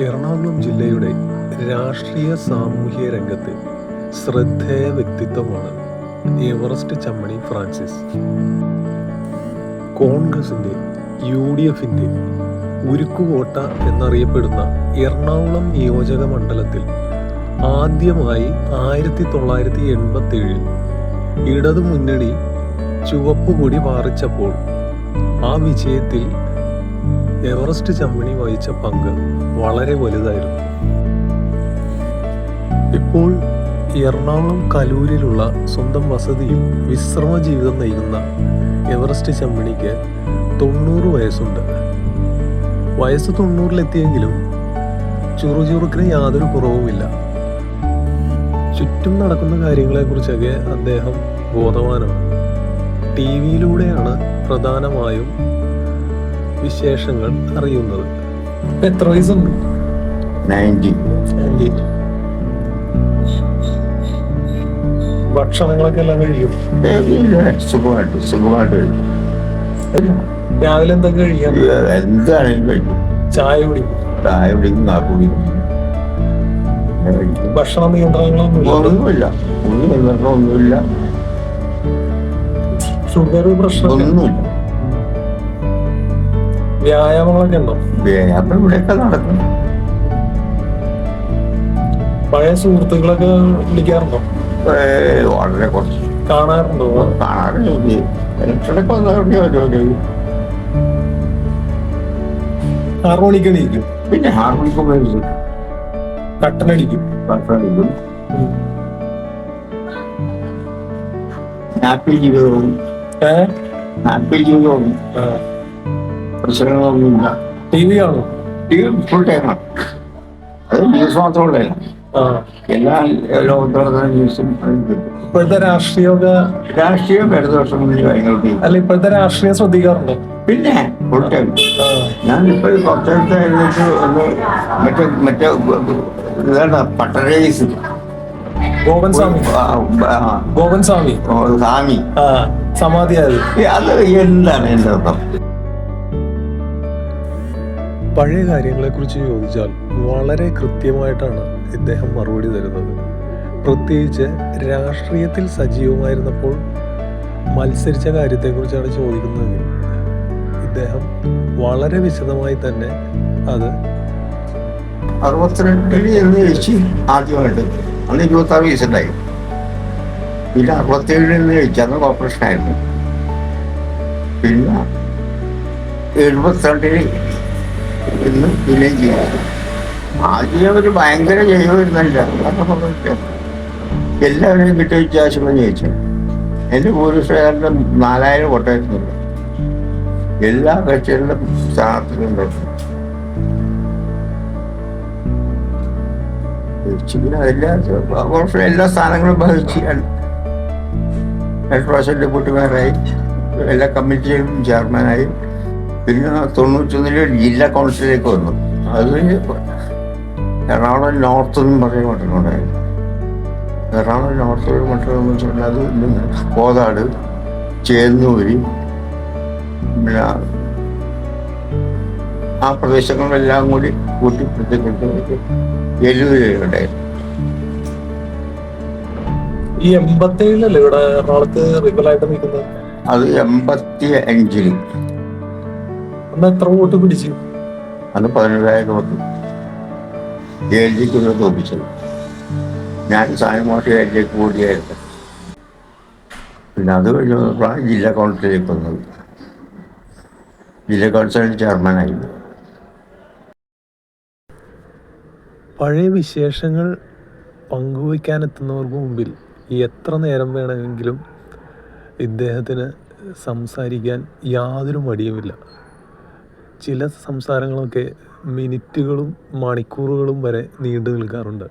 എറണാകുളം ജില്ലയുടെ രാഷ്ട്രീയ സാമൂഹ്യ രംഗത്തെ ശ്രദ്ധേയ വ്യക്തിത്വമാണ് എവറസ്റ്റ് ചമ്മണി ഫ്രാൻസിസ്. കോൺഗ്രസിന്റെ യു ഡി എഫിന്റെ ഉരുക്കുകോട്ട എന്നറിയപ്പെടുന്ന എറണാകുളം നിയോജക മണ്ഡലത്തിൽ ആദ്യമായി ആയിരത്തി തൊള്ളായിരത്തി എൺപത്തി ഏഴിൽ ഇടതു മുന്നണി ചുവപ്പ് പാറിച്ചപ്പോൾ ആ വിജയത്തിൽ എവറസ്റ്റ് ചമ്മണി വഹിച്ച പങ്ക് വളരെ വലുതായിരുന്നു. ഇപ്പോൾ എറണാകുളം കലൂരിലുള്ള സ്വന്തം വസതിയിൽ വിശ്രമ ജീവിതം നയിക്കുന്ന എവറസ്റ്റ് ചമ്മണിക്ക് തൊണ്ണൂറ് വയസ്സുണ്ട്. വയസ്സ് തൊണ്ണൂറിലെത്തിയെങ്കിലും ചുറുചുറുക്കിന് യാതൊരു കുറവുമില്ല. ചുറ്റും നടക്കുന്ന കാര്യങ്ങളെക്കുറിച്ചൊക്കെ അദ്ദേഹം ബോധവാനാണ്. ടി വിയിലൂടെയാണ് പ്രധാനമായും വിശേഷങ്ങൾ അറിയുന്നത്. എത്ര വയസ്സുണ്ട്? ഭക്ഷണങ്ങളൊക്കെ എല്ലാം കഴിയും? സുഖമായിട്ട് സുഖമായിട്ട് കഴിക്കും രാവിലെ എന്തൊക്കെ കഴിക്കാം എന്താണെങ്കിലും കഴിക്കും ചായ കുടിക്കും. ചായ കുടിക്കും കാപ്പി കുടിക്കും. ഭക്ഷണ നിയന്ത്രണങ്ങളൊന്നും ഒന്നുമില്ല. ഒന്നും നിയന്ത്രണം ഒന്നുമില്ല ഷുഗർ പ്രശ്നം ഒന്നുമില്ല. വ്യായാമങ്ങളൊക്കെ ഉണ്ടോ? വ്യായാമം ഇവിടെയൊക്കെ നടക്കും. പഴയ സുഹൃത്തുക്കളൊക്കെ വിളിക്കാറുണ്ടോ? വളരെ കുറച്ച്. കാണാറുണ്ടോ? ഹാർമോണിക്കണിക്കും എണീക്കും പിന്നെ ഹാർമോണിക്ക് ഉപയോഗിച്ചു കട്ടനടിക്കും. ഹാപ്പി ജീവിതവും ആപ്പിൾ ജീവിതവും പ്രശ്നങ്ങളൊന്നുമില്ല. ടി വി ആണോ ടി വി ഫുൾ ടൈമാണ് അത് ന്യൂസ് മാത്രമല്ല ആ. എല്ലാ ലോകത്തോടെ ന്യൂസും ഇപ്പോഴത്തെ രാഷ്ട്രീയമൊക്കെ രാഷ്ട്രീയം അടുത്ത വർഷം മുന്നിൽ ഭയങ്കര അല്ല ഇപ്പോഴത്തെ രാഷ്ട്രീയം ശ്രദ്ധിക്കാറുണ്ടോ? പിന്നെ ഫുൾ ടൈം ഞാനിപ്പോ കുറച്ചെടുത്ത് ഒന്ന് മറ്റേ മറ്റേ ഇതാണ് പട്ടരേസ് ഗോപൻ സ്വാമി. ഗോപൻ സ്വാമി. സ്വാമി. സമാധിയായത്. അത് എന്താണ് എന്റെ അർത്ഥം പഴയ കാര്യങ്ങളെക്കുറിച്ച് ചോദിച്ചാൽ വളരെ കൃത്യമായിട്ടാണ് ഇദ്ദേഹം മറുപടി തരുന്നത്. പ്രത്യേകിച്ച് രാഷ്ട്രീയത്തിൽ സജീവമായിരുന്നപ്പോൾ മത്സരിച്ച കാര്യത്തെക്കുറിച്ചാണ് ചോദിക്കുന്നത്. ഇദ്ദേഹം വളരെ വിശദമായി തന്നെ അത് അറുപത്തിരണ്ടിൽ എന്ന് ജയിച്ച് ആദ്യമായിട്ട് അന്ന് ഇരുപത്തി ആറ് വയസ്സുണ്ടായി. പിന്നെ അറുപത്തേഴിൽ നിന്ന് ജയിച്ചു ആയിരുന്നു. പിന്നെ എഴുപത്തിരണ്ടിൽ ഇന്ന് വിനയം ചെയ്തു ആദ്യം ഒരു ഭയങ്കര ജൈവമായിരുന്നല്ല അതൊക്കെ എല്ലാവരെയും കിട്ടിയ വ്യത്യാസങ്ങളും ജയിച്ചു. എന്റെ ഭൂരിപക്ഷം നാലായിരം വോട്ടായിരുന്നു. എല്ലാ കക്ഷികളിലും സ്ഥാനാർത്ഥികളുണ്ടായിരുന്നു എല്ലാ എല്ലാ സ്ഥാനങ്ങളും വഹിച്ച് രണ്ട് പ്രാവശ്യം ഡെപ്യൂട്ടി മേയറായി എല്ലാ കമ്മിറ്റിയിലും ചെയർമാനായി. പിന്നെ തൊണ്ണൂറ്റൊന്നിൽ ജില്ലാ കൗൺസിലേക്ക് വന്നു. അത് എറണാകുളം നോർത്ത് എന്നും പറയുന്ന മട്ടുണ്ടായിരുന്നു എറണാകുളം നോർത്ത് എന്ന് വെച്ചിട്ടുണ്ടെങ്കിൽ അത് കോതാട് ചേന്നൂര് പിന്നെ ആ പ്രദേശങ്ങളിലെല്ലാം കൂടി കൂട്ടി എല്ലുണ്ടായിരുന്നു ഈ എൺപത്തേഴിലല്ലേ ഇവിടെ എറണാകുളത്ത് റിബലായിട്ട് നിൽക്കുന്നത്? അത് എൺപത്തി അഞ്ചിൽ അന്ന് എത്ര വോട്ട് പിടിച്ചു? അന്ന് പതിനേഴായിരം വോട്ട്. എൽ ഡിക്ക് തോപ്പിച്ചത് ഞാൻ സായമാഷി എൽ ജിക്ക് കൂടിയായിരുന്നു. പിന്നെ അത് കഴിഞ്ഞപ്പോഴാണ് ജില്ലാ കൗൺസിലേക്ക് വന്നത്. ജില്ലാ കൗൺസിലിൽ ചെയർമാനായി. പഴയ വിശേഷങ്ങൾ പങ്കുവയ്ക്കാനെത്തുന്നവർക്ക് മുമ്പിൽ എത്ര നേരം വേണമെങ്കിലും ഇദ്ദേഹത്തിന് സംസാരിക്കാൻ യാതൊരു മടിയുമില്ല. ചില സംസാരങ്ങളൊക്കെ മിനിറ്റുകളും മണിക്കൂറുകളും വരെ നീണ്ടു നിൽക്കാറുണ്ട്.